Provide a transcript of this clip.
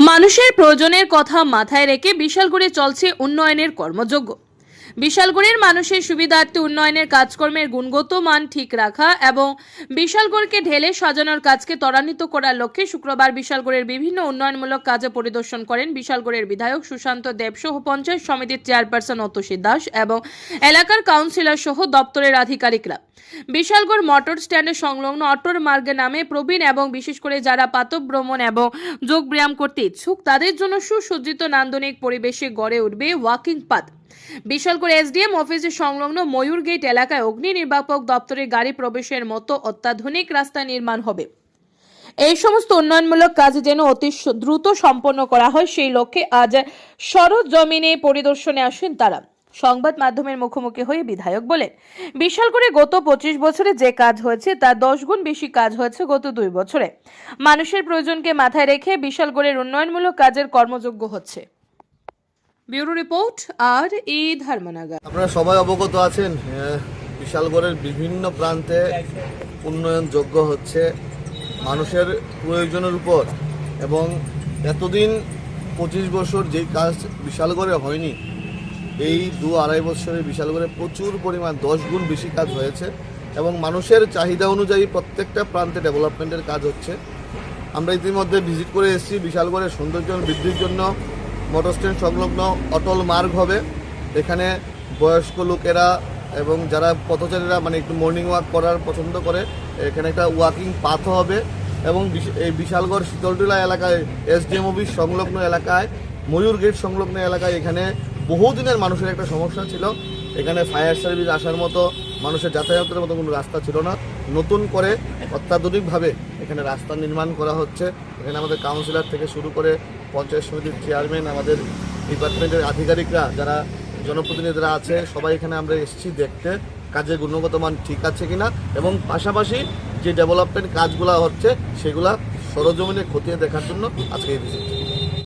মানুষের প্রয়োজনের কথা মাথায় রেখে বিশালগড়ে চলছে উন্নয়নের কর্মযজ্ঞ। বিশালগড়ের মানুষের সুবিধার্থে উন্নয়নের কাজকর্মের গুণগত মান ঠিক রাখা এবং বিশালগড়কে ঢেলে সাজানোর কাজকে ত্বরান্বিত করার লক্ষ্যে শুক্রবার বিশালগড়ের বিভিন্ন উন্নয়নমূলক কাজে পরিদর্শন করেন বিশালগড়ের বিধায়ক সুশান্ত দেব সহ পঞ্চায়েত সমিতির চেয়ারপারসন অতসী দাস এবং এলাকার কাউন্সিলর সহ দপ্তরের আধিকারিকরা। বিশালগড় মোটর স্ট্যান্ডের সংলগ্ন অটোর মার্গে নামে প্রবীণ এবং বিশেষ করে যারা পাতব ভ্রমণ এবং যোগ ব্যায়াম করতে ইচ্ছুক, তাদের জন্য সুসজ্জিত নান্দনিক পরিবেশে গড়ে উঠবে ওয়াকিং পাথ। বিশালগড় এসডিএম অফিসের সংলগ্ন ময়ূর গেট এলাকায় অগ্নি নির্বাপক দপ্তরের গাড়ি প্রবেশের মতো অত্যাধুনিক রাস্তা নির্মাণ হবে। এই সমস্ত উন্নয়নমূলক কাজ যেন অতি দ্রুত সম্পন্ন করা হয়, সেই লক্ষ্যে আজ সরজ জমিনে পরিদর্শনে আসেন তারা। সংবাদ মাধ্যমের মুখোমুখি হয়ে বিধায়ক বলেন বিশাল করে গত পঁচিশ বছরে যে কাজ হয়েছে তার দশ গুণ বেশি কাজ হয়েছে গত দুই বছরে। মানুষের প্রয়োজনকে মাথায় রেখে বিশাল করে উন্নয়নমূলক কাজের কর্মযোগ্য হচ্ছে। ব্যুরো রিপোর্ট, আর ই ধর্মনগর। আপনারা সবাই অবগত আছেন বিশালগড়ের বিভিন্ন প্রান্তে উন্নয়ন যোগ্য হচ্ছে মানুষের প্রয়োজনের উপর। এবং এতদিন পঁচিশ বছর যেই কাজ বিশালগড়ে হয়নি, এই দু আড়াই বছরে বিশালগড়ে প্রচুর পরিমাণ দশ গুণ বেশি কাজ হয়েছে। এবং মানুষের চাহিদা অনুযায়ী প্রত্যেকটা প্রান্তে ডেভেলপমেন্টের কাজ হচ্ছে। আমরা ইতিমধ্যে ভিজিট করে এসেছি বিশালগড়ের সৌন্দর্য বৃদ্ধির জন্য। মোটর স্ট্যান্ড সংলগ্ন অটল মার্গ হবে। এখানে বয়স্ক লোকেরা এবং যারা পথচারীরা মানে একটু মর্নিং ওয়াক করার পছন্দ করে, এখানে একটা ওয়াকিং পাথ হবে এবং এই বিশালগড় শীতলটিলা এলাকায় এসডিএম অফিস সংলগ্ন এলাকায়, ময়ূর গেট সংলগ্ন এলাকায় এখানে বহুদিনের মানুষের একটা সমস্যা ছিল। এখানে ফায়ার সার্ভিস আসার মতো মানুষের যাতায়াতের মতো কোনো রাস্তা ছিল না। নতুন করে অত্যাধুনিকভাবে এখানে রাস্তা নির্মাণ করা হচ্ছে। এখানে আমাদের কাউন্সিলর থেকে শুরু করে পঞ্চায়েত সমিতির চেয়ারম্যান আমাদের ডিপার্টমেন্টের আধিকারিকরা, যারা জনপ্রতিনিধিরা আছে, সবাই এখানে আমরা এসেছি দেখতে, কাজের গুণগত মান ঠিক আছে কিনা, এবং পাশাপাশি যে ডেভেলপমেন্ট কাজগুলো হচ্ছে, সেগুলা সরজমিনে খতিয়ে দেখার জন্য আজকে এই ভিজিট